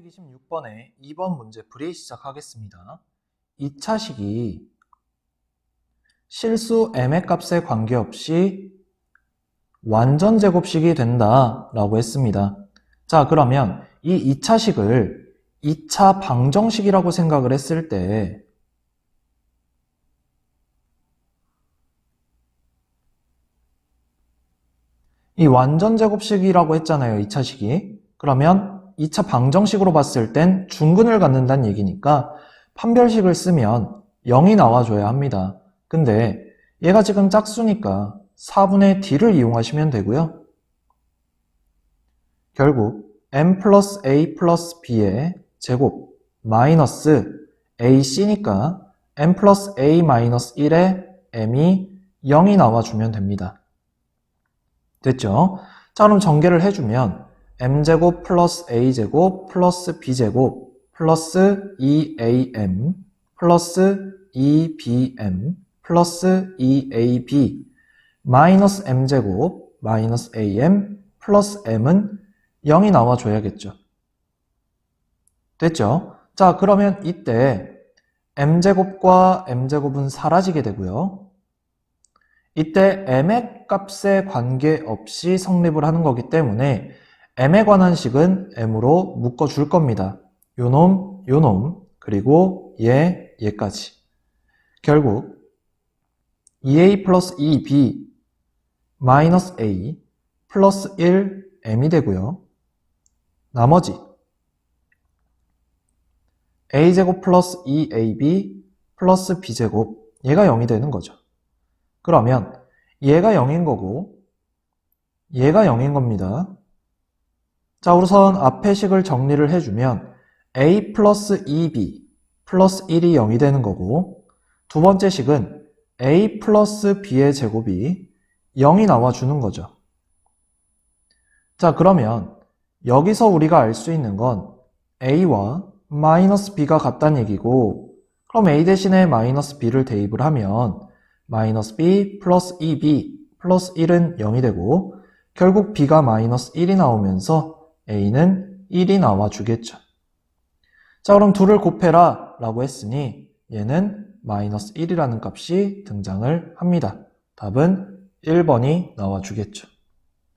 26번에 2번 문제 풀이 시작하겠습니다. 2차식이 실수 m의 값에 관계없이 완전 제곱식이 된다 라고 했습니다. 자 그러면 이 2차식을 2차 방정식이라고 생각을 했을 때 이 완전 제곱식이라고 했잖아요. 2차식이. 그러면 2차 방정식으로 봤을 땐 중근을 갖는다는 얘기니까 판별식을 쓰면 0이 나와줘야 합니다. 근데 얘가 지금 짝수니까 4분의 d를 이용하시면 되고요. 결국 m 플러스 a 플러스 b의 제곱 마이너스 ac니까 m 플러스 a 마이너스 1에 m이 0이 나와주면 됩니다. 됐죠? 자 그럼 전개를 해주면 m제곱 플러스 a제곱 플러스 b제곱 플러스 2am 플러스 2bm 플러스 2ab 마이너스 m제곱 마이너스 am 플러스 m은 0이 나와줘야겠죠. 됐죠? 자 그러면 이때 m제곱과 m제곱은 사라지게 되고요. 이때 m의 값에 관계없이 성립을 하는 거기 때문에 m에 관한 식은 m으로 묶어줄 겁니다. 요놈, 요놈, 그리고 얘, 얘까지. 결국 2a 플러스 2b 마이너스 a 플러스 1 m이 되고요. 나머지 a제곱 플러스 2ab 플러스 b제곱 얘가 0이 되는 거죠. 그러면 얘가 0인 거고 얘가 0인 겁니다. 자 우선 앞의 식을 정리를 해주면 a 플러스 2b 플러스 1이 0이 되는 거고 두 번째 식은 a 플러스 b의 제곱이 0이 나와주는 거죠. 자 그러면 여기서 우리가 알 수 있는 건 a와 마이너스 b가 같다는 얘기고 그럼 a 대신에 마이너스 b를 대입을 하면 마이너스 b 플러스 2b 플러스 1은 0이 되고 결국 b가 마이너스 1이 나오면서 a는 1이 나와 주겠죠. 자 그럼 둘을 곱해라 라고 했으니 얘는 마이너스 1이라는 값이 등장을 합니다. 답은 1번이 나와 주겠죠.